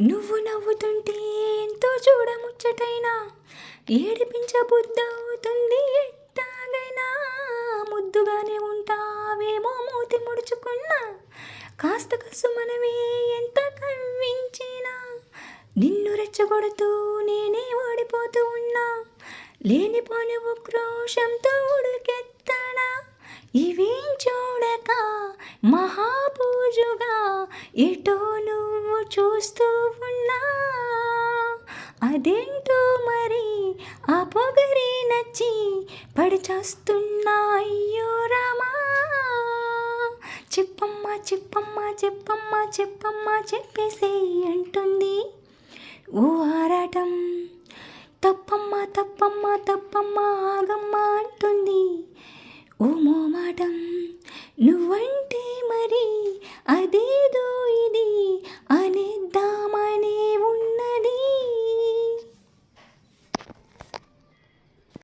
నువ్వు నవ్వుతుంటే ఎంతో చూడముచ్చటైనా ఏడిపించబుద్దవుతుంది ఎట్టాగైనా. ముద్దుగానే ఉంటావేమో మూతి ముడుచుకున్నా కాస్త కసు మనమే ఎంత కవ్వించినా. నిన్ను రెచ్చగొడుతూ నేనే ఓడిపోతూ ఉన్నా. లేనిపోని ఉక్రోషంతో ఉడుకెత్తనా. ఇవేం చూడక మహాపూజుగా ఎటో చూస్తూ ఉన్నా. అదేంటో మరి? ఆ పొగరి నచ్చి పడిచేస్తున్నా అయ్యో రామా. చెప్పమ్మా చెప్పమ్మా చెప్పమ్మా చెప్పమ్మా చెప్పేసే అంటుంది. ఓ ఆరాటం. తప్పమ్మా తప్పమ్మా తప్పమ్మా